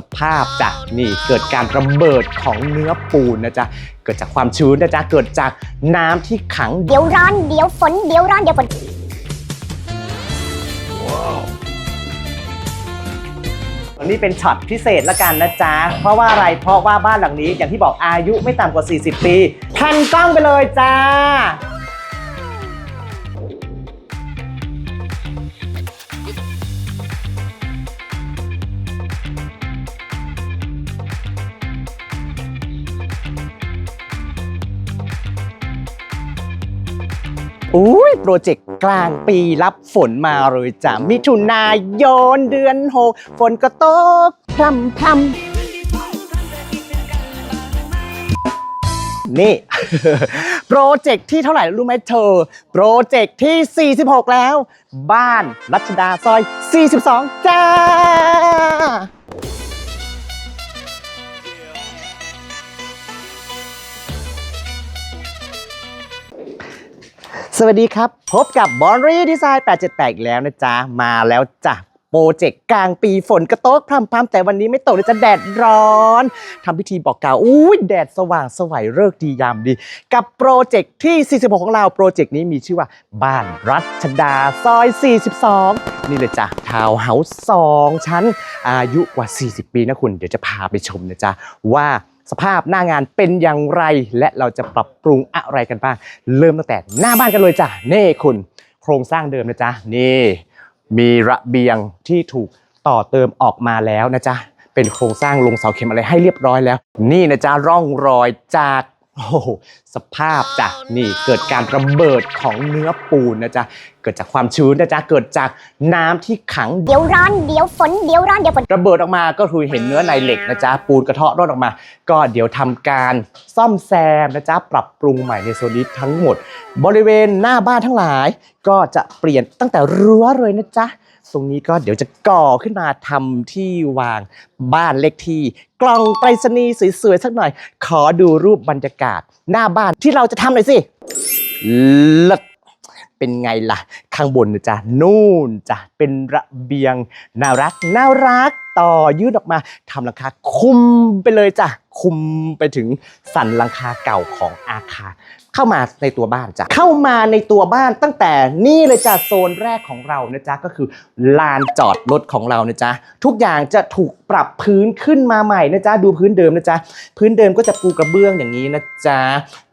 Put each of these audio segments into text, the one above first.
สภาพจ้ะนี่เกิดการระเบิดของเนื้อปูนนะจ๊ะเกิดจากความชื้นนะจ๊ะเกิดจากน้ำที่ขังเดี๋ยวร้อนเดี๋ยวฝนเดี๋ยวร้อนเดี๋ยวฝนวันนี้เป็นช็อตพิเศษละกันนะจ๊ะเพราะว่าอะไรเพราะว่าบ้านหลังนี้อย่างที่บอกอายุไม่ต่ำกว่า 40 ปีแผ่นกล้องไปเลยจ้า อุ้ยโปรเจกต์กลางปีรับฝนมาเลยจ้ะมิถุนายนเดือนหกฝนก็ตกพรำพรำนี่ โปรเจกต์ที่เท่าไหร่รู้ไหมเธอ โปรเจกต์ที่ 46 แล้ว บ้านรัชดาซอย 42 จ้า วัสดีครับ พบกับบอนรีดีไซน์878 อีกแล้วนะจ๊ะ มาแล้วจ้ะโปรเจกต์กลางปีฝนกระโตกพรำพรำแต่วันนี้ไม่ตกเลยจะแดดร้อนทำพิธีบอกกล่าวอุ้ยแดดสว่างสวัยเลิกดียามดี กับโปรเจกต์ที่ 46 ของเราโปรเจกต์นี้มีชื่อว่า บ้านรัชดาซอย 42 นี่เลยจ้ะทาวน์เฮาส์2ชั้นอายุกว่า 40 ปีนะคุณ เดี๋ยวจะพาไปชมนะจ๊ะว่า สภาพหน้างานเป็นอย่างไร และเราจะปรับปรุงอะไรกันบ้าง เริ่มตั้งแต่หน้าบ้านกันเลยจ้ะเน่คุณ โครงสร้างเดิมนะจ๊ะนี่ มีระเบียงที่ถูกต่อเติมออกมาแล้วนะจ๊ะเป็นโครงสร้างลงเสาเข็มอะไรให้เรียบร้อยแล้ว นี่นะจ๊ะร่องรอยจากโอ้โห สภาพจ้ะนี่เกิดการระเบิดของเนื้อปูนนะจ๊ะเกิดจากความชื้นนะจ๊ะเกิดจากน้ำที่ขังเดี๋ยวร้อนเดี๋ยวฝนเดี๋ยวร้อนเดี๋ยวฝนระเบิดออกมาก็คือเห็นเนื้อในเหล็กนะจ๊ะปูนกระเทาะร่อนออกมา ก็เดี๋ยวทำการซ่อมแซมนะจ๊ะปรับปรุงใหม่ในโซนนี้ทั้งหมด บริเวณหน้าบ้านทั้งหลาย ก็จะเปลี่ยนตั้งแต่รั้วเลยนะจ๊ะตรงนี้ก็เดี๋ยวจะก่อขึ้นมาทำที่วางบ้านเลขที่ กล่องไปรษณีย์สวยๆสักหน่อย ขอดูรูปบรรยากาศ หน้าบ้านที่เราจะทำหน่อยสิเลิศเป็นไงล่ะ ข้างบนนะจ๊ะนู่นจ้ะเป็นระเบียงน่ารักน่ารักต่อยืดออกมาทำหลังคาคุมไปเลยจ้ะคุมไปถึงสันหลังคาเก่าของอาคาร เข้ามาในตัวบ้านจ้ะเข้ามาในตัวบ้านตั้งแต่นี่เลยจ้ะโซนแรกของเรานะจ๊ะก็คือลานจอดรถของเรานะจ๊ะทุกอย่างจะถูกปรับพื้นขึ้นมาใหม่นะจ๊ะดูพื้นเดิมนะจ๊ะพื้นเดิมก็จะปูกระเบื้องอย่างนี้นะจ๊ะ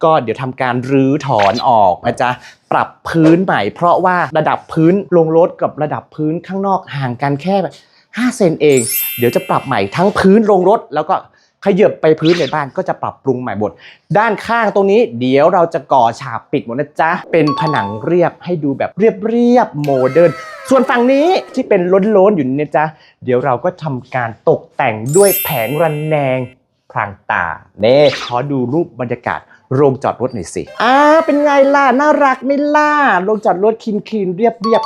ก็เดี๋ยวทำการรื้อถอนออกนะจ๊ะปรับพื้นใหม่ เพราะว่าระดับพื้นลงรถกับระดับพื้นข้างนอกห่างกันแค่5เซนเอง เดี๋ยวจะปรับใหม่ทั้งพื้นลงรถแล้วก็ ขยับไปพื้นในบ้านก็จะปรับปรุงใหม่หมด ด้านข้างตรงนี้เดี๋ยวเราจะก่อฉาบปิดหมดนะจ๊ะ เป็นผนังเรียบให้ดูแบบเรียบเรียบโมเดิร์น ส่วนฝั่งนี้ที่เป็นล้นๆอยู่นี่นะจ๊ะ เดี๋ยวเราก็ทำการตกแต่งด้วยแผงระแนงพรางตาเน่ขอดูรูปบรรยากาศโรงจอดรถหน่อยสิ อ่า เป็นไงล่ะ น่ารักไม่ล่ะ โรงจอดรถคินคินเรียบเรียบ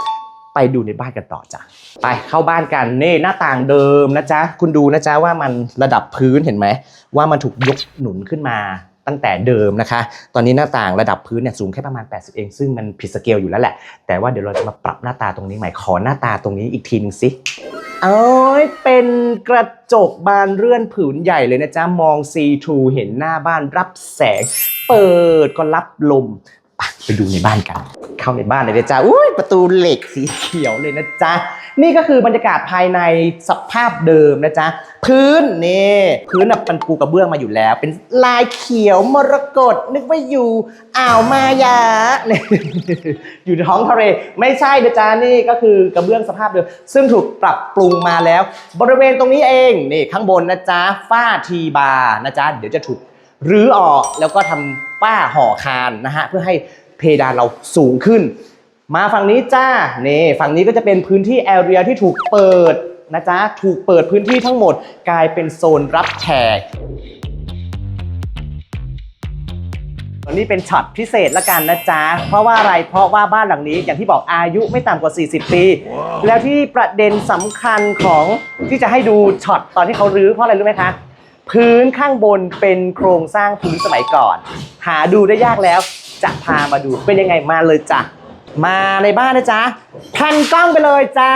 ไปดูในบ้านกันต่อจ้ะไปเข้าบ้านกันเน่หน้าต่างเดิมนะจ๊ะคุณดูนะจ๊ะว่ามันระดับพื้นเห็นไหมว่ามันถูกยกหนุนขึ้นมาตั้งแต่เดิมนะคะ ตอนนี้หน้าต่างระดับพื้นเนี่ยสูงแค่ประมาณ 80 เอง ซึ่งมันผิดสเกลอยู่แล้วแหละ แต่ว่าเดี๋ยวเราจะมาปรับหน้าตาตรงนี้ใหม่ ขอหน้าตาตรงนี้อีกทีหนึงสิเอ้ยเป็นกระจกบานเลื่อนผืนใหญ่เลยนะจ๊ะ มองซีทูเห็นหน้าบ้านรับแสง เปิดก็รับลม ไปดูในบ้านกัน เข้าในบ้านเลยนะจ๊ะอุ้ยประตูเหล็กสีเขียวเลยนะจ๊ะ นี่ก็คือบรรยากาศภายในสภาพเดิมนะจ๊ะ พื้นนี่พื้นน่ะเป็นปูกระเบื้องมาอยู่แล้ว เป็นลายเขียวมรกตนึกว่าอยู่อ่าวมายาเนี่ยอยู่ในท้องทะเลไม่ใช่นะจ๊ะนี่ก็คือกระเบื้องสภาพเดิม ซึ่งถูกปรับปรุงมาแล้ว บริเวณตรงนี้เองนี่ข้างบนนะจ๊ะฝ้าทีบาร์นะจ๊ะเดี๋ยวจะถูก รื้อออกแล้วก็ทำฝ้าห่อคานนะฮะเพื่อให้เพดานเราสูงขึ้น มาฝั่งนี้จ้าเนี่ฝั่งนี้ก็จะเป็นพื้นที่แอเรียที่ถูกเปิดนะจ๊ะถูกเปิดพื้นที่ทั้งหมดกลายเป็นโซนรับแขกวันนี้เป็นช็อตพิเศษละกันนะจ๊ะ เพราะว่าอะไร เพราะว่าบ้านหลังนี้อย่างที่บอกอายุไม่ต่ำกว่า 40 ปี แล้วที่ประเด็นสำคัญของที่จะให้ดูช็อตตอนที่เขารื้อเพราะอะไรรู้ไหมคะ พื้นข้างบนเป็นโครงสร้างพื้นสมัยก่อน หาดูได้ยากแล้วจะพามาดูเป็นยังไงมาเลยจ้ะมาในบ้านนะจ๊ะแผ่นกล้องไปเลยจ้า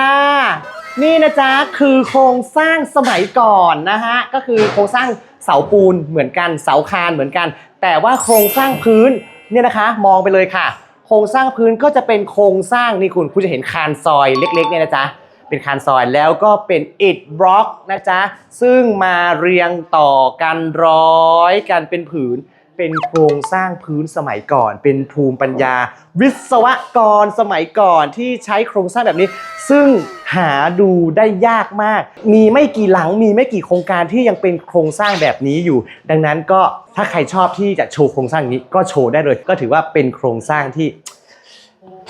นี่นะจ๊ะคือโครงสร้างสมัยก่อนนะฮะก็คือโครงสร้างเสาปูนเหมือนกันเสาคานเหมือนกัน แต่ว่าโครงสร้างพื้นเนี่ยนะคะ มองไปเลยค่ะ โครงสร้างพื้นก็จะเป็นโครงสร้างนี่คุณคุณจะเห็นคานซอยเล็กๆเนี่ยนะจ๊ะ เป็นคานซอยแล้วก็เป็นอิฐบล็อกนะจ๊ะ ซึ่งมาเรียงต่อกันร้อยกันเป็นผืน เป็นโครงสร้างพื้นสมัยก่อน เป็นภูมิปัญญา วิศวกรสมัยก่อนที่ใช้โครงสร้างแบบนี้ ซึ่งหาดูได้ยากมาก มีไม่กี่หลัง มีไม่กี่โครงการที่ยังเป็นโครงสร้างแบบนี้อยู่ ดังนั้นก็ถ้าใครชอบที่จะโชว์โครงสร้างอย่างนี้ก็โชว์ได้เลย ก็ถือว่าเป็นโครงสร้างที่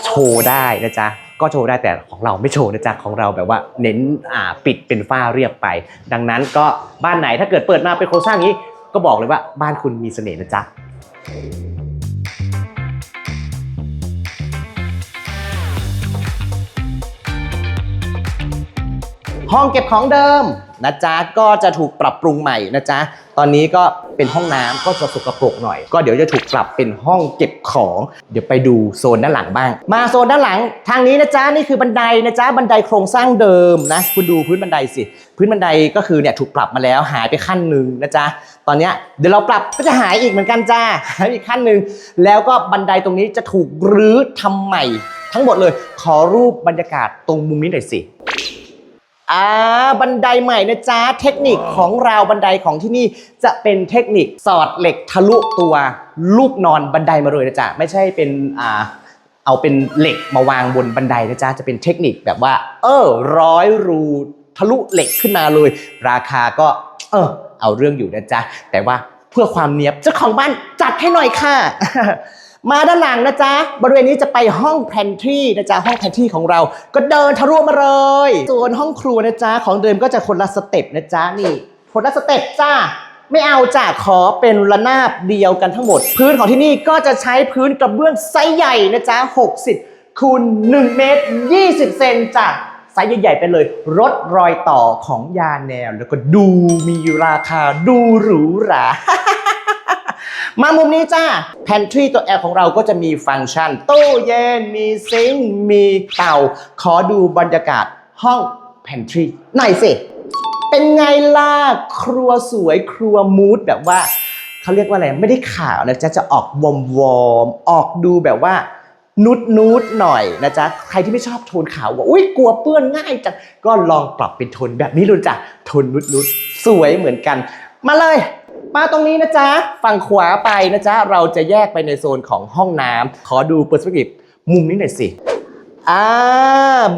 โชว์ได้นะจ๊ะ ก็โชว์ได้แต่ของเราไม่โชว์นะจ๊ะของเราแบบว่าเน้นอ่าปิดเป็นฝ้าเรียบไป ดังนั้นก็บ้านไหนถ้าเกิดเปิดมาเป็นโครงสร้างงนี้ ก็บอกเลยว่าบ้านคุณมีเสน่ห์นะจ๊ะห้องเก็บของเดิม นะจ๊ะก็จะถูกปรับปรุงใหม่นะจ๊ะตอนนี้ก็เป็นห้องน้ำก็จะสกปรกหน่อย ก็เดี๋ยวจะถูกปรับเป็นห้องเก็บของ เดี๋ยวไปดูโซนด้านหลังบ้าง มาโซนด้านหลังทางนี้นะจ๊ะนี่คือบันไดนะจ๊ะบันไดโครงสร้างเดิมนะคุณดูพื้นบันไดสิ พื้นบันไดก็คือเนี่ยถูกปรับมาแล้วหายไปขั้นหนึ่งนะจ๊ะตอนนี้เดี๋ยวเราปรับก็จะหายอีกเหมือนกันจ้าหายอีกขั้นหนึ่งแล้วก็บันไดตรงนี้จะถูกรื้อทำใหม่ ทั้งหมดเลยขอรูปบรรยากาศตรงมุมนี้หน่อยสิ อ่าบันไดใหม่นะจ๊ะเทคนิคของเราบันไดของที่นี่จะเป็นเทคนิคสอดเหล็กทะลุตัวลูกนอนบันไดมาเลยนะจ๊ะไม่ใช่เป็นอ่าเอาเป็นเหล็กมาวางบนบันไดนะจ๊ะจะเป็นเทคนิคแบบว่า เออร้อยรูทะลุเหล็กขึ้นมาเลย ราคาก็ เออ เอาเรื่องอยู่นะจ๊ะแต่ว่าเพื่อความเนียบเจ้าของบ้านจัดให้หน่อยค่ะ มาด้านหลังนะจ๊ะ บริเวณนี้จะไปห้องแพนทรีนะจ๊ะ ห้องแพนทรีของเรา ก็เดินทะลุมาเลย ส่วนห้องครัวนะจ๊ะ ของเดิมก็จะคนละสเต็ปนะจ๊ะ นี่คนละสเต็ปจ้า ไม่เอาจ้ะขอเป็นระนาบเดียวกันทั้งหมด พื้นของที่นี่ก็จะใช้พื้นกระเบื้องไซส์ใหญ่นะจ๊ะ 60คูณ1เมตร20 เซนจ้ะไซส์ใหญ่ๆไปเลยลดรอยต่อของยาแนว แล้วก็ดูมีราคาดูหรูหรา มามุมนี้จ้า Pantry ตัวแอร์ของเราก็จะมีฟังก์ชัน ตู้เย็น มีซิงค์ มีเตา ขอดูบรรยากาศห้อง Pantry หน่อยสิ เป็นไงล่ะ ครัวสวยครัวมูดแบบว่าเขาเรียกว่าอะไร ไม่ได้ขาวนะจ๊ะ จะออกวอมวอมออกดูแบบว่านุดนูดหน่อยนะจ๊ะ ใครที่ไม่ชอบโทนขาวว่าอุ้ยกลัวเปื้อนง่ายจัง ก็ลองปรับเป็นโทนแบบนี้ดูจ้ะ โทนนุดนุดสวยเหมือนกัน มาเลย มาตรงนี้นะจ๊ะ ฝั่งขวาไปนะจ๊ะ เราจะแยกไปในโซนของห้องน้ำ ขอดูเปอร์สเปกทีฟมุมนี้หน่อยสิ อ่า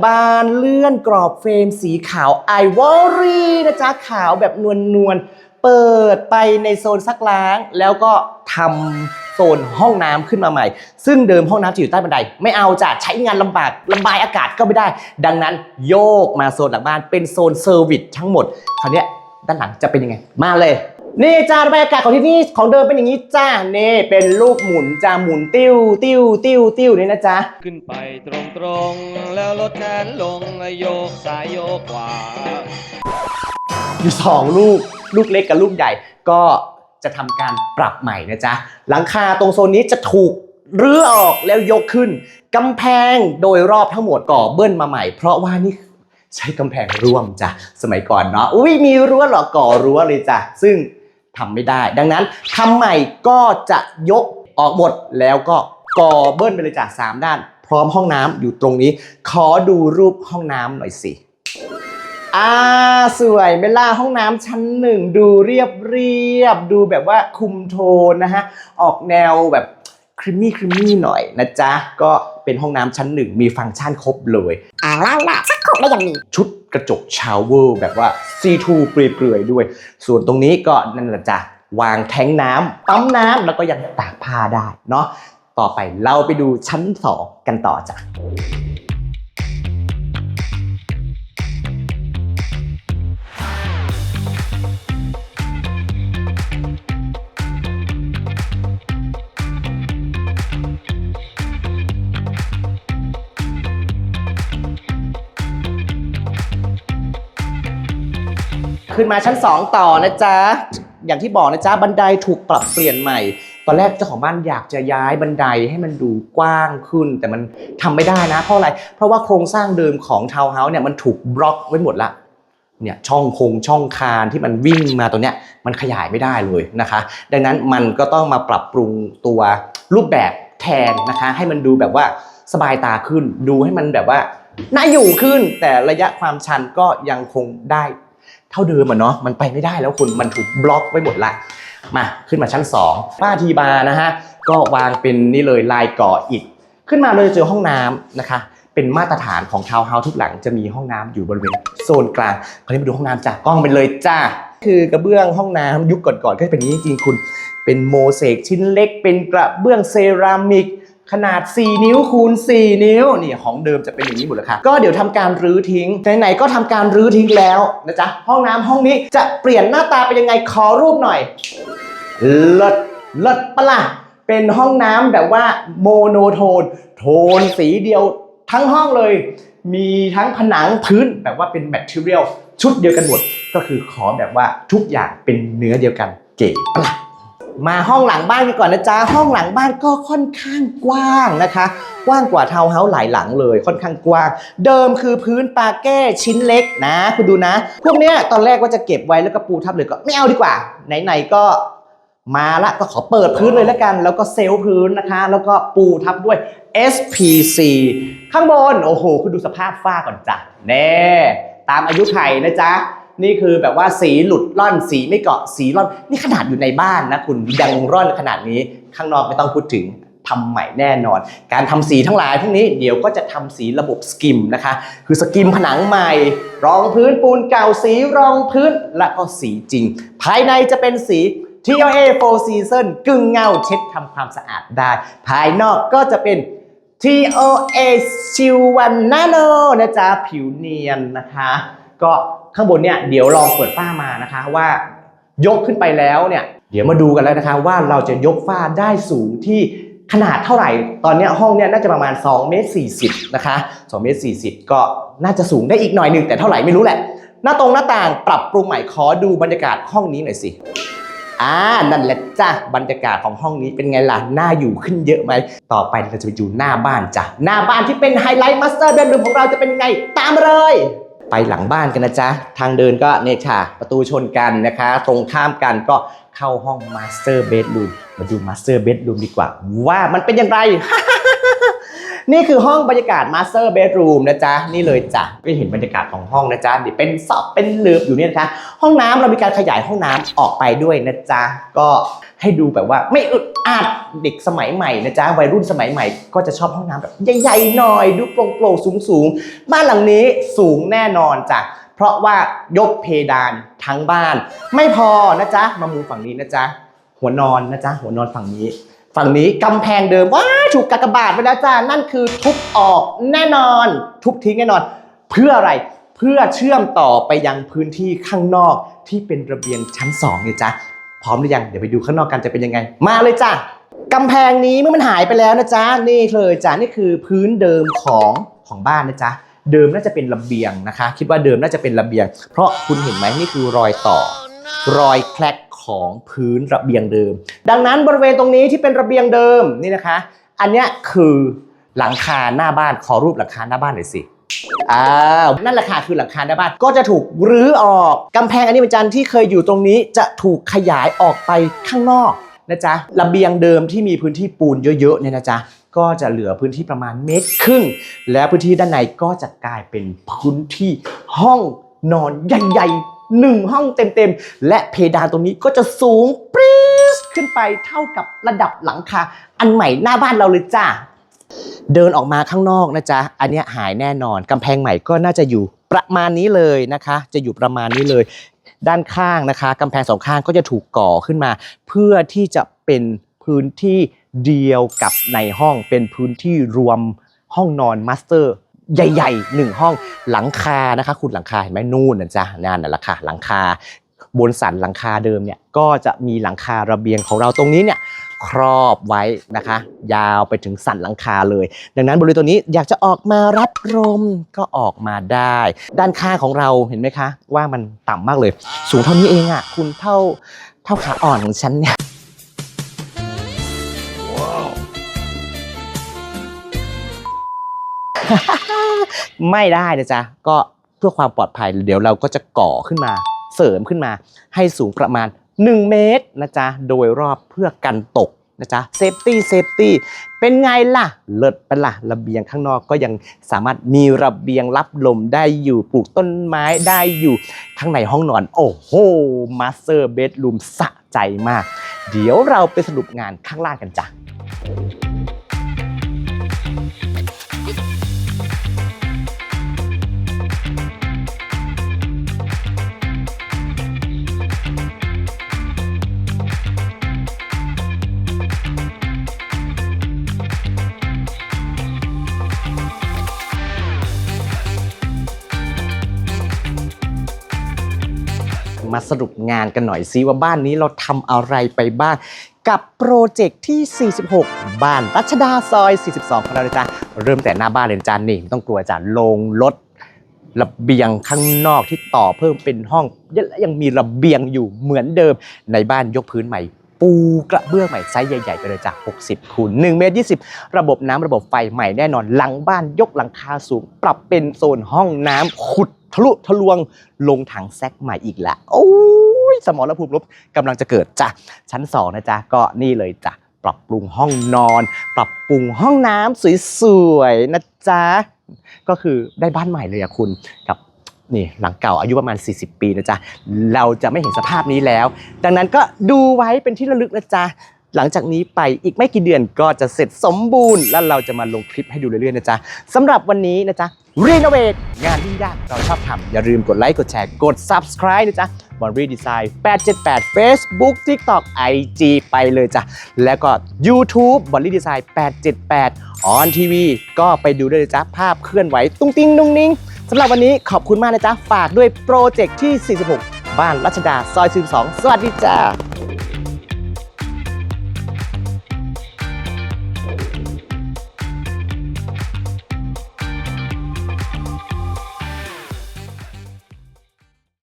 บานเลื่อนกรอบเฟรมสีขาวไอวอรี่นะจ๊ะ ขาวแบบนวลนวลเปิดไปในโซนซักล้าง แล้วก็ทำโซนห้องน้ำขึ้นมาใหม่ ซึ่งเดิมห้องน้ำจะอยู่ใต้บันได ไม่เอาจ้ะใช้งานลำบากระบายอากาศก็ไม่ได้ ดังนั้นโยกมาโซนหลังบ้านเป็นโซนเซอร์วิสทั้งหมด คราวนี้ด้านหลังจะเป็นยังไง มาเลย นี่จ้าบรรยากาศของที่นี่ของเดิมเป็นอย่างนี้จ้านี่เป็นลูกหมุนจ้าหมุนติ้วติ้วติ้วติ้วนี่นะจ๊ะขึ้นไปตรงตรงๆแล้วลดแขนลงโยกซ้ายโยกขวาอยู่สองลูกลูกเล็กกับลูกใหญ่ ก็จะทำการปรับใหม่นะจ๊ะหลังคาตรงโซนนี้จะถูกรื้อออกแล้วยกขึ้นกำแพงโดยรอบทั้งหมดก่อเบิ้ลมาใหม่ เพราะว่านี่ใช้กำแพงร่วมจ้ะสมัยก่อนเนาะอุ้ยมีรั้วเหรอก่อรั้วเลยจ้ะซึ่ง ทำไม่ได้ ดังนั้นทำใหม่ก็จะยกออกหมดแล้วก็ก่อเบิ้ลไปเลยจ้ะสามด้าน พร้อมห้องน้ำอยู่ตรงนี้ ขอดูรูปห้องน้ำหน่อยสิอ่าสวยเบลล่าห้องน้ำชั้นหนึ่งดูเรียบเรียบ ดูแบบว่าคุมโทนนะฮะ ออกแนวแบบครีมมี่ครีมมี่หน่อยนะจ๊ะ ก็เป็นห้องน้ำชั้นหนึ่งมีฟังก์ชันครบเลยอ่าล้างหน้า และยังมีชุดกระจกชาวเวอร์แบบว่าซีทูเปลือยๆด้วย ส่วนตรงนี้ก็นั่นแหละจ้ะวางแทงน้ำปั๊มน้ำแล้วก็ยังตากผ้าได้เนาะต่อไปเราไปดูชั้นสองกันต่อจ้ะ ขึ้นมาชั้น 2 ต่อนะจ๊ะ อย่างที่บอกนะจ๊ะ บันไดถูกปรับเปลี่ยนใหม่ ตอนแรกเจ้าของบ้านอยากจะย้ายบันไดให้มันดูกว้างขึ้น แต่มันทำไม่ได้นะ เพราะอะไร เพราะว่าโครงสร้างเดิมของทาวน์เฮาส์เนี่ยมันถูกบล็อกไว้หมดละเนี่ยช่องคงช่องคานที่มันวิ่งมาตัวเนี้ยมันขยายไม่ได้เลยนะคะ ดังนั้นมันก็ต้องมาปรับปรุงตัวรูปแบบแทนนะคะ ให้มันดูแบบว่าสบายตาขึ้น ดูให้มันแบบว่าน่าอยู่ขึ้นแต่ระยะความชันก็ยังคงได้ เท่าเดิมอะเนาะมันไปไม่ได้แล้วคุณมันถูกบล็อกไว้หมดละมาขึ้นมาชั้น 2 ป้าทีบาร์นะฮะก็วางเป็นนี่เลยลายก่ออิฐขึ้นมาเราจะเจอห้องน้ำนะคะ เป็นมาตรฐานของทาวน์เฮาส์ทุกหลังจะมีห้องน้ำอยู่บริเวณโซนกลางคราวนี้มาดูห้องน้ำจ้ะกล้องไปเลยจ้า คือกระเบื้องห้องน้ำยุคก่อนๆก็จะเป็นนี้จริงคุณ เป็นโมเสกชิ้นเล็ก เป็นกระเบื้องเซรามิก ขนาด 4 นิ้วคูณ 4 นิ้วนี่ของเดิมจะเป็นอย่างนี้หมดเลยค่ะก็เดี๋ยวทำการรื้อทิ้งไหนๆก็ทำการรื้อทิ้งแล้วนะจ๊ะห้องน้ำห้องนี้จะเปลี่ยนหน้าตาเป็นยังไงขอรูปหน่อยเลิศเลิศปะล่ะเป็นห้องน้ำแบบว่าโมโนโทน โทนสีเดียวทั้งห้องเลย มีทั้งผนังพื้นแบบว่าเป็นแมทเทียลชุดเดียวกันหมด ก็คือขอแบบว่าทุกอย่างเป็นเนื้อเดียวกันเก๋ปะล่ะ มาห้องหลังบ้านกันก่อนนะจ๊ะห้องหลังบ้านก็ค่อนข้างกว้างนะคะ กว้างกว่าทาวน์เฮาส์หลายหลังเลยค่อนข้างกว้าง เดิมคือพื้นปาแก้ชิ้นเล็กนะ คุณดูนะ พวกเนี้ยตอนแรกว่าจะเก็บไว้แล้วก็ปูทับเลยก็ไม่เอาดีกว่า ไหนๆก็มาละก็ขอเปิดพื้นเลยแล้วกัน แล้วก็เซลล์พื้นนะคะ แล้วก็ปูทับด้วย SPC ข้างบน โอ้โห คุณดูสภาพฝ้าก่อนจ้ะแน่ตามอายุไขนะจ๊ะ นี่คือแบบว่าสีหลุดร่อนสีไม่เกาะสีร่อน นี่ขนาดอยู่ในบ้านนะคุณยังร่อนขนาดนี้ ข้างนอกไม่ต้องพูดถึงทำใหม่แน่นอน การทำสีทั้งหลายพวกนี้เดี๋ยวก็จะทำสีระบบสกิมนะคะ คือสกิมผนังใหม่ รองพื้นปูนเก่าสีรองพื้นและก็สีจริง ภายในจะเป็นสี TLA 4 Season กึ่งเงาเช็ดทำความสะอาดได้ ภายนอกก็จะเป็น TOA ชิววันนาโนนะจ๊ะผิวเนียนนะคะ ก็ ข้างบนเนี่ยเดี๋ยวลองเปิดฝ้ามานะคะว่ายกขึ้นไปแล้วเนี่ยเดี๋ยวมาดูกันแล้วนะคะว่าเราจะยกฝ้าได้สูงที่ขนาดเท่าไหร่ ตอนนี้ห้องเนี่ยน่าจะประมาณ2เมตร40นะคะ2เมตร40 ก็น่าจะสูงได้อีกหน่อยหนึ่งแต่เท่าไหร่ไม่รู้แหละ หน้าตรงหน้าต่างปรับปรุงใหม่ขอดูบรรยากาศห้องนี้หน่อยสิอ่านั่นแหละจ้ะบรรยากาศของห้องนี้เป็นไงล่ะน่าอยู่ขึ้นเยอะไหมต่อไปเราจะไปดูหน้าบ้านจ้ะหน้าบ้านที่เป็นไฮไลท์มาสเตอร์เบดรูมของเราจะเป็นไงตามเลย ไปหลังบ้านกันนะจ๊ะ ทางเดินก็เนี่ยค่ะ ประตูชนกันนะคะ ตรงข้ามกันก็เข้าห้องมาสเตอร์เบดรูมมาดูมาสเตอร์เบดรูมดีกว่า ว่ามันเป็นอย่างไร นี่คือห้องบรรยากาศ Master Bedroom นะจ๊ะ นี่เลยจ้ะก็เห็นบรรยากาศของห้องนะจ๊ะนี่เป็นซอบเป็นลืบอยู่เนี่ยนะคะห้องน้ำเรามีการขยายห้องน้ำออกไปด้วยนะจ๊ะ ก็ให้ดูแบบว่าไม่อึดอัดเด็กสมัยใหม่นะจ๊ะ วัยรุ่นสมัยใหม่ก็จะชอบห้องน้ำแบบใหญ่ๆหน่อย ดูโปร่งๆสูงๆ บ้านหลังนี้สูงแน่นอนจ้ะเพราะว่ายกเพดานทั้งบ้าน ไม่พอนะจ๊ะ มามุมฝั่งนี้นะจ๊ะ หัวนอนนะจ๊ะ หัวนอนฝั่งนี้ ฝั่งนี้กำแพงเดิมว้าถูกกากบาทไปแล้วจ้านั่นคือทุบออกแน่นอน ทุบทิ้งแน่นอน เพื่ออะไรเพื่อเชื่อมต่อไปยังพื้นที่ข้างนอกที่เป็นระเบียงชั้น2เนี่ยจ้ะพร้อมหรือยังเดี๋ยวไปดูข้างนอกกันจะเป็นยังไง มาเลยจ้ะกำแพงนี้เมื่อมันหายไปแล้วนะจ๊ะนี่เลยจ้ะนี่คือพื้นเดิมของของบ้านนะจ๊ะเดิมน่าจะเป็นระเบียงนะคะ คิดว่าเดิมน่าจะเป็นระเบียง เพราะคุณเห็นไหมนี่คือรอยต่อ รอยแคลก ของพื้นระเบียงเดิม ดังนั้นบริเวณตรงนี้ที่เป็นระเบียงเดิมนี่นะคะ อันนี้คือหลังคาหน้าบ้านขอรูปหลังคาหน้าบ้านหน่อยสิอ้าวนั่นแหละค่ะคือหลังคาหน้าบ้านก็จะถูกรื้อออกกำแพงอันนี้เป็นจันที่เคยอยู่ตรงนี้จะถูกขยายออกไปข้างนอกนะจ๊ะระเบียงเดิมที่มีพื้นที่ปูนเยอะๆเนี่ยนะจ๊ะก็จะเหลือพื้นที่ประมาณเมตรครึ่ง แล้วพื้นที่ด้านในก็จะกลายเป็นพื้นที่ห้องนอนใหญ่ๆ หนึ่งห้องเต็มๆ และเพดานตรงนี้ก็จะสูงปรี๊ดขึ้นไปเท่ากับระดับหลังคา อันใหม่หน้าบ้านเราเลยจ้าเดินออกมาข้างนอกนะจ๊ะ อันนี้หายแน่นอนกำแพงใหม่ก็น่าจะอยู่ประมาณนี้เลยนะคะ จะอยู่ประมาณนี้เลย ด้านข้างนะคะกำแพงสองข้างก็จะถูกก่อขึ้นมา เพื่อที่จะเป็นพื้นที่เดียวกับในห้องเป็นพื้นที่รวมห้องนอนมาสเตอร์ ใหญ่ๆหนึ่งห้องหลังคานะคะคุณหลังคาเห็นไหมนู่นนะจ๊ะนั่นน่ะละค่ะหลังคาบนสันหลังคาเดิมเนี่ยก็จะมีหลังคาระเบียงของเราตรงนี้เนี่ยครอบไว้นะคะ ยาวไปถึงสันหลังคาเลย ดังนั้นบริเวณตัวนี้อยากจะออกมารับลมก็ออกมาได้ ด้านข้างของเราเห็นไหมคะ ว่ามันต่ำมากเลย สูงเท่านี้เองอะ่ะคุณเท่าเท่าขาอ่อนของฉันเนี่ยว้าว ไม่ได้นะจ๊ะก็เพื่อความปลอดภัยเดี๋ยวเราก็จะก่อขึ้นมาเสริมขึ้นมาให้สูงประมาณ 1 เมตรนะจ๊ะโดยรอบเพื่อกันตกนะจ๊ะเซฟตี้เซฟตี้เป็นไงล่ะ เลิศเป็นล่ะระเบียงข้างนอกก็ยังสามารถมีระเบียงรับลมได้อยู่ปลูกต้นไม้ได้อยู่ข้างในห้องนอน โอ้โหมาสเตอร์เบดรูมสะใจมาก เดี๋ยวเราไปสรุปงานข้างล่างกันจ้ะ มาสรุปงานกันหน่อยซิว่าบ้านนี้เราทำอะไรไปบ้าง กับโปรเจกต์ที่ 46 บ้านรัชดาซอย 42ของเราเลยจ้ะเริ่มแต่หน้าบ้านเลยนจ้านี่ไม่ต้องกลัวจ้ะลงรถระเบียงข้างนอกที่ต่อเพิ่มเป็นห้องและยังมีระเบียงอยู่เหมือนเดิมในบ้านยกพื้นใหม่ ปูกระเบื้องใหม่ไซส์ใหญ่ๆไปเลยจ้ะ60คูณ1เมตร20 ระบบน้ำระบบไฟใหม่แน่นอนหลังบ้านยกหลังคาสูง ปรับเป็นโซนห้องน้ำขุด ทะลุทะลวงลงถังแซกใหม่อีกแล้วโอ้ยสมรภูมิลบกำลังจะเกิดจ้ะชั้น 2 นะจ๊ะ ก็นี่เลยจ้ะ ปรับปรุงห้องนอน ปรับปรุงห้องน้ำสวยๆนะจ๊ะ ก็คือได้บ้านใหม่เลยอะคุณกับนี่หลังเก่าอายุประมาณ 40 ปีนะจ๊ะ เราจะไม่เห็นสภาพนี้แล้ว ดังนั้นก็ดูไว้เป็นที่ระลึกนะจ๊ะ หลังจากนี้ไปอีกไม่กี่เดือนก็จะเสร็จสมบูรณ์ แล้วเราจะมาลงคลิปให้ดูเรื่อยๆนะจ๊ะสำหรับวันนี้นะจ๊ะ รีโนเวทงานที่ยากเราชอบทำอย่าลืมกดไลค์กดแชร์กด subscribe นะจ๊ะบอลรีดีไซน์878 Facebook TikTok IG ไปเลยจ้ะ แล้วก็ YouTube บอลลี่ดีไซน์878 ออนทีวีก็ไปดูด้วยจ๊ะภาพเคลื่อนไหว ตุ้งติ้งนุ่งนิ่งสำหรับวันนี้ขอบคุณมากนะจ๊ะ ฝากด้วยโปรเจกต์ที่ 46 บ้านรัชดา ซอย 42 สวัสดีจ้า